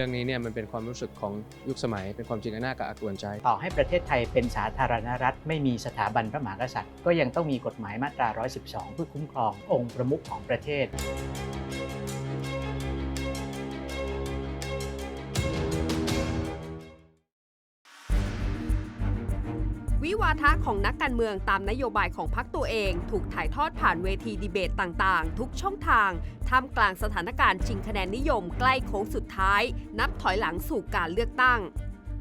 เรื่องนี้เนี่ยมันเป็นความรู้สึกของยุคสมัย เป็นความจริงอันน่ากับอักกวนใจ ต่อให้ประเทศไทยเป็นสาธารณรัฐ ไม่มีสถาบันพระมหากษัตริย์ ก็ยังต้องมีกฎหมายมาตรา 112 เพื่อคุ้มครององค์ประมุขของประเทศ ทะของนักการเมืองตามนโยบายของพรรคตัวเอง ถูกถ่ายทอดผ่านเวทีดีเบตต่างๆ ทุกช่องทางท่ามกลางสถานการณ์ชิงคะแนนนิยมใกล้โค้งสุดท้าย นับถอยหลังสู่การเลือกตั้ง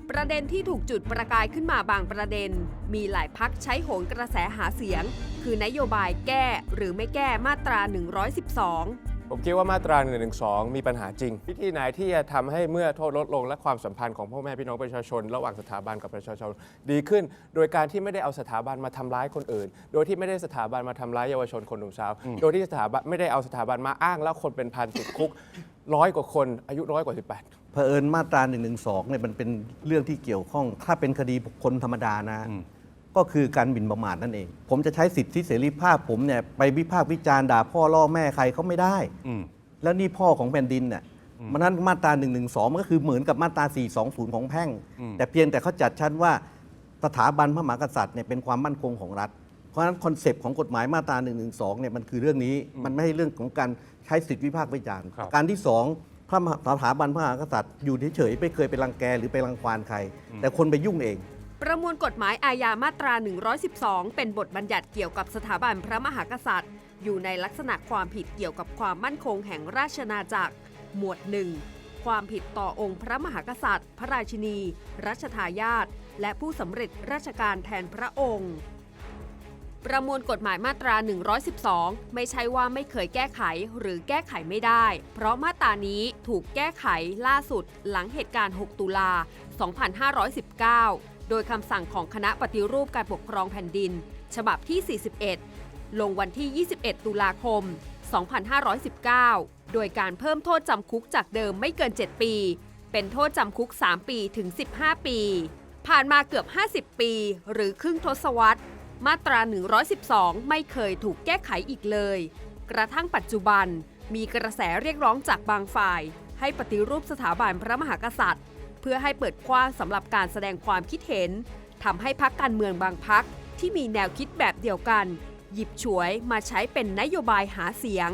ประเด็นที่ถูกจุดประกายขึ้นมาบางประเด็น มีหลายพักใช้โหนกระแสหาเสียง คือนโยบายแก้หรือไม่แก้มาตรา 112 ผมคิดว่ามาตรา1นึมีปัญหาจริง วิธีไหนที่จะทำให้เมื่อโทษลดลง และความสัมพันธ์ของพ่อแม่พี่น้องประชาชน ระหว่างสถาบันกับประชาชนดีขึ้น โดยการที่ไม่ได้เอาสถาบันมาทำร้ายคนอื่น โดยที่ไม่ได้สถาบันมาทำร้ายเยาวชนคนหนุ่มสาว โดยที่สถาบันไม่ได้เอาสถาบันมาอ้างแล้วคนเป็นพันติดคุกร้อยกว่าคนอายุร้อยกว่า 18เผอิญมาตรา1นึเนี่ยมันเป็นเรื่องที่เกี่ยวข้อง ถ้าเป็นคดีบุคคลธรรมดานะ ก็คือการหมิ่นประมาทนั่นเอง ผมจะใช้สิทธิเสรีภาพผมเนี่ยไปวิพากษ์วิจารณ์ด่าพ่อล่อแม่ใครเขาไม่ได้ อืม แล้วนี่พ่อของแผ่นดินเนี่ยมันนั้นมาตรา1นึมันก็คือเหมือนกับมาตรา 420 ของแพ่ง อืม แต่เพียงแต่เขาจัดชั้นว่าสถาบันพระมหากษัตริย์เนี่ยเป็นความมั่นคงของรัฐ เพราะฉะนั้นคอนเซปต์ของกฎหมายมาตรา1นึเนี่ยมันคือเรื่องนี้ มันไม่ใช่เรื่องของการใช้สิทธิวิพากษ์วิจารณ์ ครับ การที่สองพระมหาสถาบันพระมหากษัตริย์อยู่เฉยๆไม่เคยไปรังแกหรือไปรังควานใคร แต่คนไปยุ่งเอง ประมวลกฎหมายอาญามาตรา 112 เป็นบทบัญญัติเกี่ยวกับสถาบันพระมหากษัตริย์ อยู่ในลักษณะความผิดเกี่ยวกับความมั่นคงแห่งราชนาจักร หมวด 1 ความผิดต่อองค์พระมหากษัตริย์ พระราชินี รัชทายาท และผู้สำเร็จราชการแทนพระองค์ ประมวลกฎหมายมาตรา 112 ไม่ใช่ว่าไม่เคยแก้ไขหรือแก้ไขไม่ได้ เพราะมาตรานี้ถูกแก้ไขล่าสุดหลังเหตุการณ์ 6 ตุลา 2519 โดยคำสั่งของคณะปฏิรูปการปกครองแผ่นดิน ฉบับที่ 41 ลงวันที่ 21 ตุลาคม 2519 โดยการเพิ่มโทษจำคุกจากเดิมไม่เกิน 7 ปี เป็นโทษจำคุก 3 ปีถึง 15 ปี ผ่านมาเกือบ 50 ปี หรือครึ่งทศวรรษ มาตรา 112 ไม่เคยถูกแก้ไขอีกเลย กระทั่งปัจจุบันมีกระแสเรียกร้องจากบางฝ่าย ให้ปฏิรูปสถาบันพระมหากษัตริย์ เพื่อให้เปิดกว้างสำหรับการแสดงความคิดเห็นทำให้พักการเมืองบางพักที่มีแนวคิดแบบเดียวกัน หยิบฉวยมาใช้เป็นนโยบายหาเสียง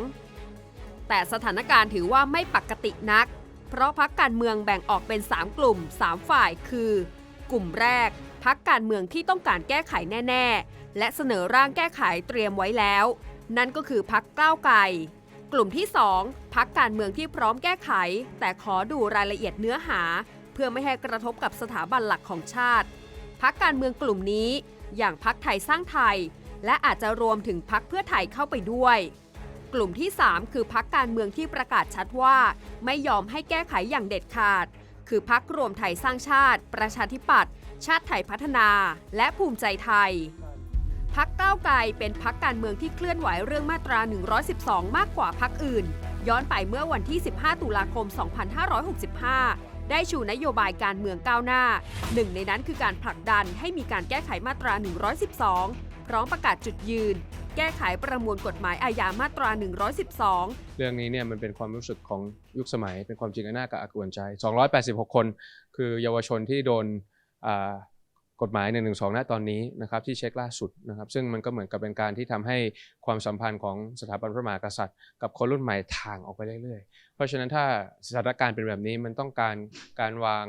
แต่สถานการณ์ถือว่าไม่ปกตินัก เพราะพักการเมืองแบ่งออกเป็น 3 กลุ่ม 3 ฝ่ายคือ กลุ่มแรกพักการเมืองที่ต้องการแก้ไขแน่ ๆ และเสนอร่างแก้ไขเตรียมไว้แล้ว นั่นก็คือพักก้าวไกลกลุ่มที่ 2 พักการเมืองที่พร้อมแก้ไข แต่ขอดูรายละเอียดเนื้อหา เพื่อไม่ให้กระทบกับสถาบันหลักของชาติ พักการเมืองกลุ่มนี้ อย่างพักไทยสร้างไทย และอาจจะรวมถึงพักเพื่อไทยเข้าไปด้วย กลุ่มที่ 3 คือพักการเมืองที่ประกาศชัดว่า ไม่ยอมให้แก้ไขอย่างเด็ดขาด คือพักรวมไทยสร้างชาติ ประชาธิปัตย์ชาติไทยพัฒนา และภูมิใจไทยพักก้าวไกลเป็นพักการเมืองที่เคลื่อนไหวเรื่องมาตรา 112 มากกว่าพักอื่น ย้อนไปเมื่อวันที่ 15 ตุลาคม 2565 ได้ชูนโยบายการเมืองก้าวหน้า หนึ่งในนั้นคือการผลักดันให้มีการแก้ไขมาตรา 112 พร้อมประกาศจุดยืน แก้ไขประมวลกฎหมายอาญามาตรา 112 เรื่องนี้เนี่ยมันเป็นความรู้สึกของยุคสมัย เป็นความจริงอันน่ากับอักกวนใจ 286 คน คือเยาวชนที่โดนอ่า กฎหมาย1นึณตอนนี้นะครับที่เช็คล่าสุดนะครับ ซึ่งมันก็เหมือนกับเป็นการที่ทำให้ความสัมพันธ์ของสถาบันพระมหากษัตริย์ กับคนรุ่นใหม่ทางออกไปเรื่อยๆ เพราะฉะนั้นถ้าสถานการณ์เป็นแบบนี้มันต้องการการวาง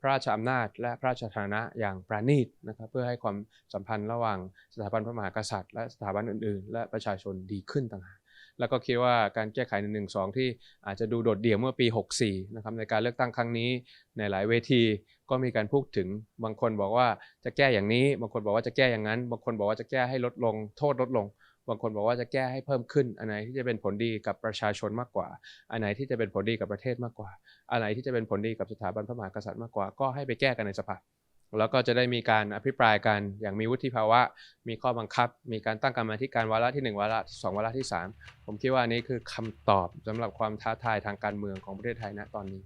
พระราชอำนาจ และพระราชฐานะอย่างประณีตนะครับเพื่อให้ความสัมพันธ์ระหว่างสถาบันพระมหากษัตริย์ และสถาบันอื่นๆ และประชาชนดีขึ้นต่างหาก แล้วก็คิดว่าการแก้ไข1นึที่อาจจะดูโดดเดี่ยวเมื่อปี 64นะครับในการเลือกตั้งครั้งนี้ในหลายเวทีก็มีการพูดถึงบางคนบอกว่าจะแก้อย่างนี้ บางคนบอกว่าจะแก้อย่างนั้น บางคนบอกว่าจะแก้ให้ลดลง โทษลดลง บางคนบอกว่าจะแก้ให้เพิ่มขึ้น อันไหนที่จะเป็นผลดีกับประชาชนมากกว่า อันไหนที่จะเป็นผลดีกับประเทศมากกว่า อันไหนที่จะเป็นผลดีกับสถาบันพระมหากษัตริย์มากกว่า ก็ให้ไปแก้กันในสภา แล้วก็จะได้มีการอภิปรายกันอย่างมีวุฒิภาวะ มีข้อบังคับ มีการตั้งกรรมธิการวาระที่ 1 วาระ2วาระที่ 3 ผมคิดว่านี้คือคำตอบสำหรับความท้าทายทางการเมืองของประเทศไทยณตอนนี้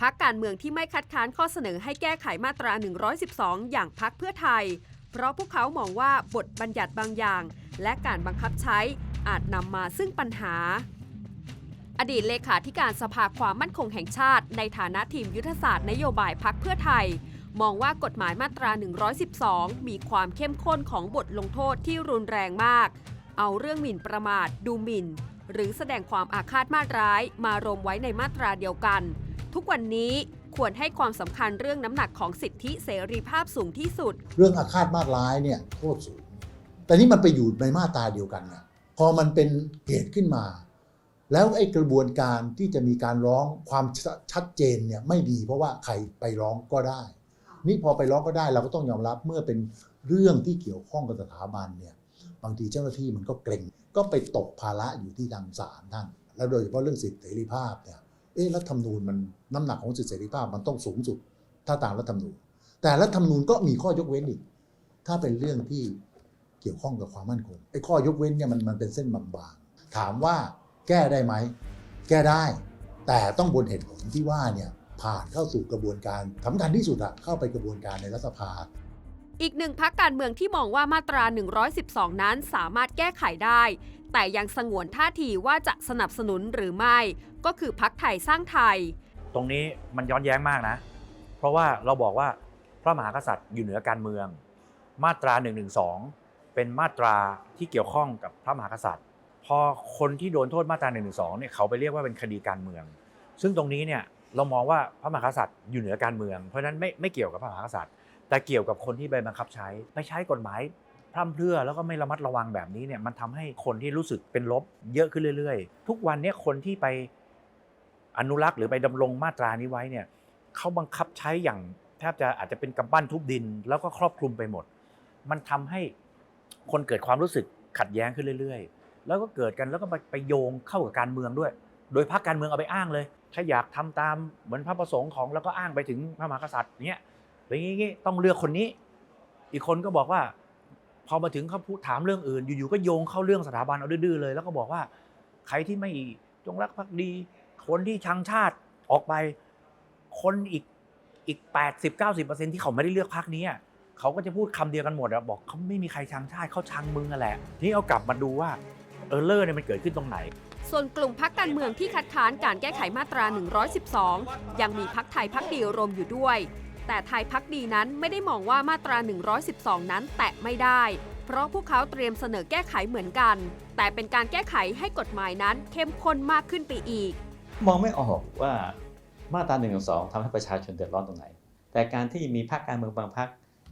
พักการเมืองที่ไม่คัดค้านข้อเสนอให้แก้ไขมาตรา 112 อย่างพักเพื่อไทย เพราะพวกเขามองว่าบทบัญญัติบางอย่าง และการบังคับใช้อาจนำมาซึ่งปัญหา อดีตเลขาธิการสภาความมั่นคงแห่งชาติ ในฐานะทีมยุทธศาสตร์นโยบายพักเพื่อไทย มองว่ากฎหมายมาตรา 112 มีความเข้มข้นของบทลงโทษที่รุนแรงมาก เอาเรื่องหมิ่นประมาท ดูหมิ่น หรือแสดงความอาฆาตมาร้าย มารวมไว้ในมาตราเดียวกัน ทุกวันนี้ควรให้ความสำคัญเรื่องน้ำหนักของสิทธิเสรีภาพสูงที่สุด เรื่องอาฆาตมาร้ายเนี่ยโทษสูง แต่นี่มันไปอยู่ในมาตราเดียวกันนะพอมันเป็นเหตุขึ้นมา แล้วไอ้กระบวนการที่จะมีการร้องความชัดเจนเนี่ยไม่ดีเพราะว่าใครไปร้องก็ได้ นี่พอไปร้องก็ได้เราก็ต้องยอมรับเมื่อเป็นเรื่องที่เกี่ยวข้องกับสถาบันเนี่ยบางทีเจ้าหน้าที่มันก็เกรงก็ไปตกภาระอยู่ที่ทางศาลท่านแล้วโดยเฉพาะเรื่องสิทธิเสรีภาพเนี่ยเอ๊ะรัฐธรรมนูญมันน้ำหนักของสิทธิเสรีภาพมันต้องสูงสุด ถ้าตามรัฐธรรมนูญ แต่รัฐธรรมนูญก็มีข้อยกเว้นอีก ถ้าเป็นเรื่องที่เกี่ยวข้องกับความมั่นคงไอ้ข้อยกเว้นเนี่ยมันมันเป็นเส้นบางๆถามว่าแก้ได้ไหมแก้ได้ แต่ต้องบนเหตุผลที่ว่าเนี่ย ผ่านเข้าสู่กระบวนการสำคัญที่สุดอะเข้าไปกระบวนการในรัฐสภา อีกหนึ่งพักการเมืองที่มองว่ามาตรา 112 นั้นสามารถแก้ไขได้ แต่ยังสงวนท่าทีว่าจะสนับสนุนหรือไม่ ก็คือพักไทยสร้างไทย ตรงนี้มันย้อนแย้งมากนะ เพราะว่าเราบอกว่าพระมหากษัตริย์อยู่เหนือการเมือง มาตรา1นึเป็นมาตราที่เกี่ยวข้องกับพระมหากษัตริย์ พอคนที่โดนโทษมาตรา1นึเนี่ยเขาไปเรียกว่าเป็นคดีการเมือง ซึ่งตรงนี้เนี่ย เรามองว่าพระมหากษัตริย์อยู่เหนือการเมือง เพราะฉะนั้นไม่ไม่เกี่ยวกับพระมหากษัตริย์ แต่เกี่ยวกับคนที่ไปบังคับใช้ไปใช้กฎหมายพร่ำเพรื่อแล้วก็ไม่ระมัดระวังแบบนี้เนี่ยมันทำให้คนที่รู้สึกเป็นลบเยอะขึ้นเรื่อย ๆ ทุกวันเนี้คนที่ไปอนุรักษ์หรือไปดำรงมาตรานี้ไว้เนี่ยเขาบังคับใช้อย่างแทบจะอาจจะเป็นกำปั้นทุบดิน แล้วก็ครอบคลุมไปหมด มันทำให้คนเกิดความรู้สึกขัดแย้งขึ้นเรื่อย ๆ แล้วก็เกิดกันแล้วก็ไปโยงเข้ากับการเมืองด้วย โดยพรรคการเมืองเอาไปอ้างเลย ถ้าอยากทำตามเหมือนพระประสงค์ของแล้วก็อ้างไปถึงพระมหากษัตริย์เนี่ยอย่างนี้ต้องเลือกคนนี้ อีกคนก็บอกว่า พอมาถึงเขาพูดถามเรื่องอื่น อยู่ๆก็โยงเข้าเรื่องสถาบันเอาดื้อเลย แล้วก็บอกว่าใครที่ไม่จงรักภักดีคนที่ชังชาติออกไป คนอีกอีก80 90ที่เขาไม่ได้เลือกพรรคนี้เขาก็จะพูดคำเดียวกันหมดอะบอกเขาไม่มีใครชังชาติเขาชังมึงอะแหละทีนี่เอากลับมาดูว่าเออเลอร์เนี่ยมันเกิดขึ้นตรงไหน ส่วนกลุ่มพักการเมืองที่คัดค้านการแก้ไขมาตรา 112 ยังมีพักไทยพักดีรวมอยู่ด้วย แต่ไทยพักดีนั้นไม่ได้มองว่ามาตรา 112 นั้นแตะไม่ได้ เพราะพวกเขาเตรียมเสนอแก้ไขเหมือนกัน แต่เป็นการแก้ไขให้กฎหมายนั้นเข้มข้นมากขึ้นไปอีก มองไม่ออกว่ามาตรา1นึทำให้ประชาชนเดือดร้อนตรงไหน แต่การที่มีพรรคการเมืองบางพรรค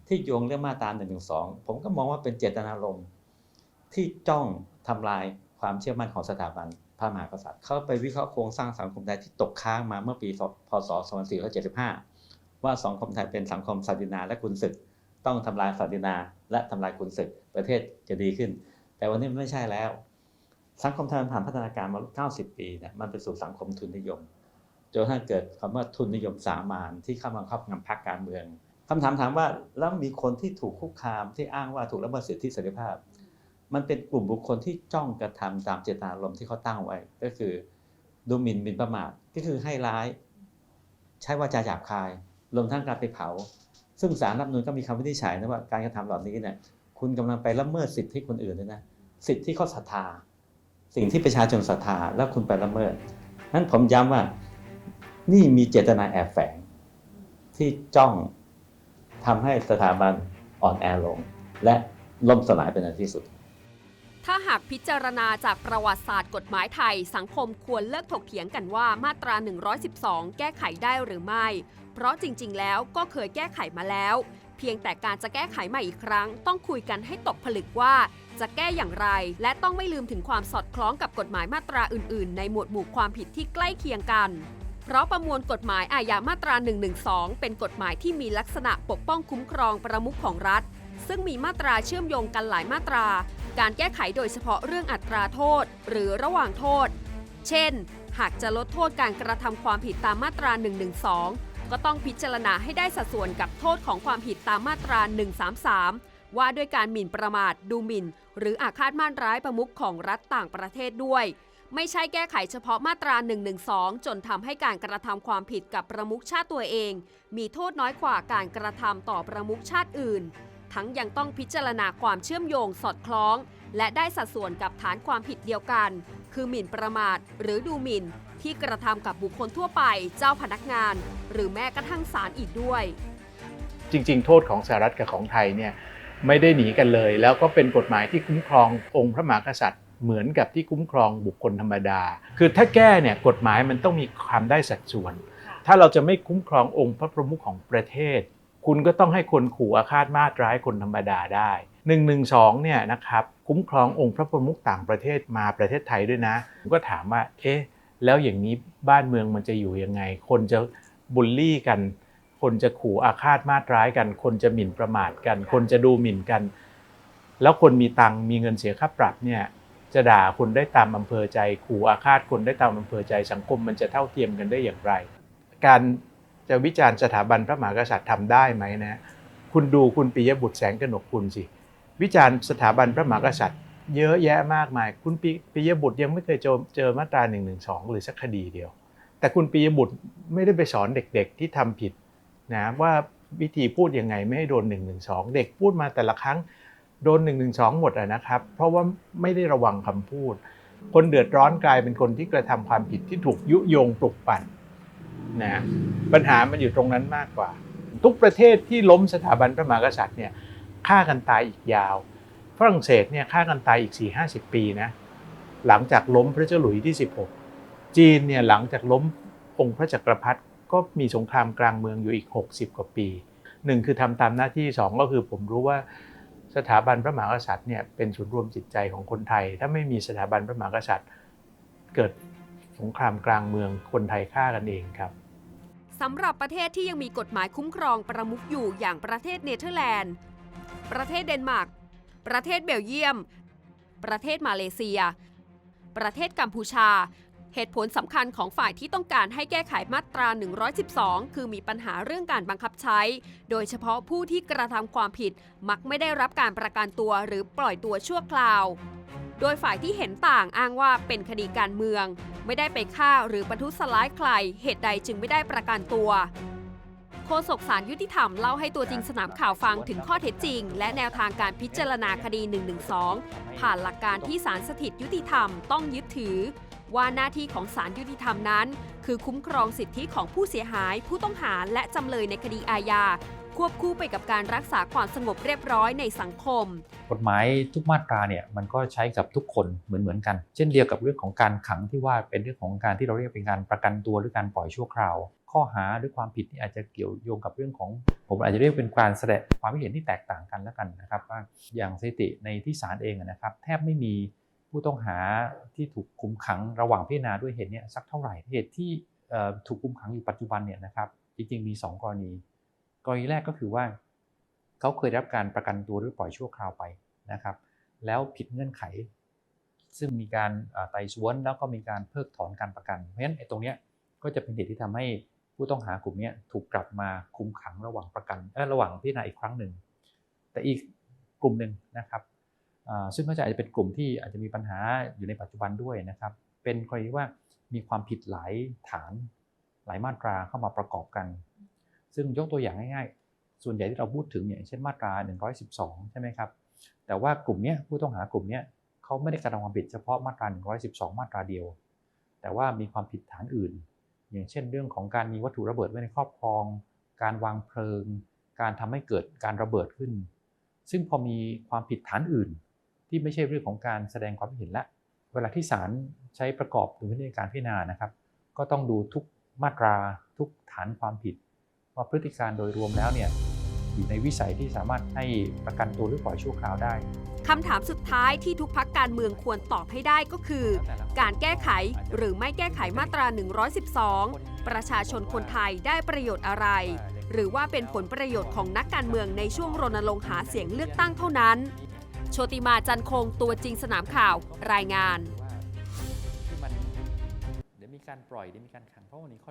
ที่โยงเรื่องมาตรา1นึผมก็มองว่าเป็นเจตนารมณ์ที่จ้องทำลาย ความเชื่อมั่นของสถาบันพระมหากษัตริย์ เขาไปวิเคราะห์โครงสร้างสังคมไทยที่ตกค้างมาเมื่อปีพศ 2475 ว่าสังคมไทยเป็นสังคมศาสนาและคุณศึก ต้องทำลายศาสนาและทำลายคุณศึก ประเทศจะดีขึ้น แต่วันนี้มันไม่ใช่แล้ว สังคมไทยมันผ่านพัฒนาการมา 90 ปีเนี่ยมันเป็นสู่สังคมทุนนิยมจนกระทั่งเกิดคำว่าทุนนิยมสามานที่เข้ามาครอบงำพรรคการเมืองคำถามถามว่าแล้วมีคนที่ถูกคุกคามที่อ้างว่าถูกละเมิดสิทธิเสรีภาพ มันเป็นกลุ่มบุคคลที่จ้องกระทำตามเจตนารมณ์ที่เขาตั้งไว้ ก็คือดูหมิ่นหมิ่นประมาทก็คือให้ร้าย ใช้วาจาหยาบคายรวมทั้งการไปเผา ซึ่งสารรัฐธรรมนูลก็มีคำวินิจฉัยนะว่าการกระทำเหล่านี้เนี่ยคุณกำลังไปละเมิดสิทธิคนอื่นเลยนะสิทธิที่เขาศรัทธา สิ่งที่ประชาชนศรัทธาแล้วคุณไปละเมิดนั้นผมย้ำว่านี่มีเจตนาแอบแฝง ที่จ้องทำให้สถาบันอ่อนแอลง และล่มสลายเป็นอันที่สุด ถ้าหากพิจารณาจากประวัติศาสตร์กฎหมายไทย สังคมควรเลิกถกเถียงกันว่ามาตรา 112 แก้ไขได้หรือไม่ เพราะจริงๆ แล้วก็เคยแก้ไขมาแล้ว เพียงแต่การจะแก้ไขใหม่อีกครั้ง ต้องคุยกันให้ตกผลึกว่าจะแก้อย่างไร และต้องไม่ลืมถึงความสอดคล้องกับกฎหมายมาตราอื่น ๆ ในหมวดหมู่ความผิดที่ใกล้เคียงกันเพราะประมวลกฎหมายอาญามาตรา 112 เป็นกฎหมายที่มีลักษณะปกป้องคุ้มครองประมุขของรัฐ ซึ่งมีมาตราเชื่อมโยงกันหลายมาตรา การแก้ไขโดยเฉพาะเรื่องอัตราโทษ หรือระหว่างโทษ เช่น หากจะลดโทษการกระทำความผิดตามมาตรา 112 ก็ต้องพิจารณาให้ได้สัดส่วนกับโทษของความผิดตามมาตรา 133 ว่าด้วยการหมิ่นประมาท ดูหมิ่น หรืออาฆาตมาร้ายประมุขของรัฐต่างประเทศด้วย ไม่ใช่แก้ไขเฉพาะมาตรา 112 จนทำให้การกระทำความผิดกับประมุขชาติตัวเอง มีโทษน้อยกว่าการกระทำต่อประมุขชาติอื่น ทั้งยังต้องพิจารณาความเชื่อมโยงสอดคล้อง และได้สัดส่วนกับฐานความผิดเดียวกัน คือหมิ่นประมาทหรือดูหมิ่น ที่กระทำกับบุคคลทั่วไป เจ้าพนักงาน หรือแม้กระทั่งศาลอีกด้วย จริง ๆ โทษของสหรัฐกับของไทยเนี่ยไม่ได้หนีกันเลย แล้วก็เป็นกฎหมายที่คุ้มครององค์พระมหากษัตริย์เหมือนกับที่คุ้มครองบุคคลธรรมดา คือถ้าแก้เนี่ยกฎหมายมันต้องมีความได้สัดส่วน ถ้าเราจะไม่คุ้มครององค์พระประมุขของประเทศ คุณก็ต้องให้คนขู่อาฆาตมาตร้ายคนธรรมดาได้1นึเนี่ยนะครับคุ้มครององค์พระประมุขต่างประเทศมาประเทศไทยด้วยนะผมก็ถามว่าเอ๊ะแล้วอย่างนี้บ้านเมืองมันจะอยู่ยังไง คนจะบูลลี่กัน คนจะขู่อาฆาตมาตร้ายกัน คนจะหมิ่นประมาทกัน คนจะดูหมิ่นกัน แล้วคนมีตังมีเงินเสียค่าปรับเนี่ยจะด่าคนได้ตามอำเภอใจ ขู่อาฆาตคนได้ตามอำเภอใจสังคมมันจะเท่าเทียมกันได้อย่างไร การ จะวิจารณ์สถาบันพระมหากษัตริย์ทำได้ไหมนะคุณดูคุณปิยบุตรแสงกนกคุณสิ วิจารณ์สถาบันพระมหากษัตริย์ เยอะแยะมากมาย คุณปิปยบุตรยังไม่เคยเจอเจอมาตรา1นึหรือสักคดีเดียว แต่คุณปิยบุตรไม่ได้ไปสอนเด็ก ๆ ที่ทำผิดนะว่าวิธีพูดยังไงไม่ให้โดน1นึเด็กพูดมาแต่ละครั้งโดน1นึหมดอะนะครับ เพราะว่าไม่ได้ระวังคำพูด คนเดือดร้อนกลายเป็นคนที่กระทำความผิดที่ถูกยุยงปลุกปั่น นะปัญหามันอยู่ตรงนั้นมากกว่า ทุกประเทศที่ล้มสถาบันพระมหากษัตริย์เนี่ยฆ่ากันตายอีกยาว ฝรั่งเศสเนี่ยฆ่ากันตายอีก 4-50 ปีนะหลังจากล้มพระเจ้าหลุยที่ 16 จีนเนี่ยหลังจากล้มองค์พระจักรพรรดิก็มีสงครามกลางเมืองอยู่อีก 60 กว่าปีหนึ่งคือทำตามหน้าที่สองก็คือผมรู้ว่าสถาบันพระมหากษัตริย์เนี่ยเป็นศูนย์รวมจิตใจของคนไทย ถ้าไม่มีสถาบันพระมหากษัตริย์ เกิด สงครามกลางเมืองคนไทยฆ่ากันเองครับสำหรับประเทศที่ยังมีกฎหมายคุ้มครองประมุขอยู่อย่างประเทศเนเธอร์แลนด์ ประเทศเดนมาร์ก ประเทศเบลเยียม ประเทศมาเลเซีย ประเทศกัมพูชา เหตุผลสำคัญของฝ่ายที่ต้องการให้แก้ไขมาตรา 112 คือมีปัญหาเรื่องการบังคับใช้ โดยเฉพาะผู้ที่กระทำความผิดมักไม่ได้รับการประกันตัวหรือปล่อยตัวชั่วคราว โดยฝ่ายที่เห็นต่างอ้างว่าเป็นคดีการเมือง ไม่ได้ไปฆ่าหรือประทุษร้ายใคร เหตุใดจึงไม่ได้ประกันตัวโฆษกสารยุติธรรมเล่าให้ตัวจริงสนามข่าวฟังถึงข้อเท็จจริง และแนวทางการพิจารณาคดี 112 ผ่านหลักการที่ศาลสถิตยุติธรรมต้องยึดถือ ว่าหน้าที่ของศาลยุติธรรมนั้น คือคุ้มครองสิทธิของผู้เสียหาย ผู้ต้องหาและจำเลยในคดีอาญา ควบคู่ไปกับการรักษาความสงบเรียบร้อยในสังคม กฎหมายทุกมาตราเนี่ยมันก็ใช้กับทุกคนเหมือนเหมือนๆกัน เช่นเดียวกับเรื่องของการขังที่ว่าเป็นเรื่องของการที่เราเรียกเป็นการประกันตัวหรือการปล่อยชั่วคราว ข้อหาหรือความผิดที่อาจจะเกี่ยวโยงกับเรื่องของ ผมอาจจะเรียกเป็นการแสดงความคิดเห็นที่แตกต่างกันแล้วกันนะครับว่าอย่างสถิติในที่ศาลเองนะครับ แทบไม่มีผู้ต้องหาที่ถูกคุมขังระหว่างพิจารณาด้วยเหตุเนี้ยสักเท่าไหร่เหตุที่ถูกคุมขังอยู่ปัจจุบันเนี่ยนะครับจริงๆมี 2 กรณี กรณีแรกก็คือว่า เขาเคยได้รับการประกันตัวหรือปล่อยชั่วคราวไปนะครับ แล้วผิดเงื่อนไข ซึ่งมีการไต่สวนแล้วก็มีการเพิกถอนการประกัน เพราะฉะนั้นไอ้ตรงเนี้ยก็จะเป็นเหตุที่ทำให้ผู้ต้องหากลุ่มนี้ถูกกลับมาคุมขังระหว่างประกันระหว่างพิจารณาอีกครั้งหนึ่ง แต่อีกกลุ่มหนึ่งนะครับซึ่งก็จะอาจจะเป็นกลุ่มที่อาจจะมีปัญหาอยู่ในปัจจุบันด้วยนะครับ เป็นกรณีว่ามีความผิดหลายฐานหลายมาตราเข้ามาประกอบกัน ซึ่งยกตัวอย่างง่ายๆ ส่วนใหญ่ที่เราพูดถึงเนี่ยเช่นมาตรา 112 ใช่ไหมครับ แต่ว่ากลุ่มนี้ผู้ต้องหากลุ่มนี้เขาไม่ได้กระทำความผิดเฉพาะมาตรา 112 มาตราเดียว แต่ว่ามีความผิดฐานอื่น อย่างเช่น เรื่องของการมีวัตถุระเบิดไว้ในครอบครอง การวางเพลิง การทำให้เกิดการระเบิดขึ้น ซึ่งพอมีความผิดฐานอื่น ที่ไม่ใช่เรื่องของการแสดงความเห็นละ เวลาที่ศาลใช้ประกอบดุลพินิจการพิจารณานะครับ ก็ต้องดูทุกมาตราทุกฐานความผิด ว่าพฤติการโดยรวมแล้วเนี่ยอยู่ในวิสัยที่สามารถให้ประกันตัวหรือปล่อยชั่วคราวได้คำถามสุดท้ายที่ทุกพักการเมืองควรตอบให้ได้ก็คือ การแก้ไขหรือไม่แก้ไขมาตรา 112 ประชาชนคนไทยได้ประโยชน์อะไร หรือว่าเป็นผลประโยชน์ของนักการเมืองในช่วงรณรงค์หาเสียงเลือกตั้งเท่านั้น โชติมาจันคงตัวจริงสนามข่าวรายงานที่มันเดี๋ยวมีการปล่อยเดี๋ยวมีการขังเพราะวันนี้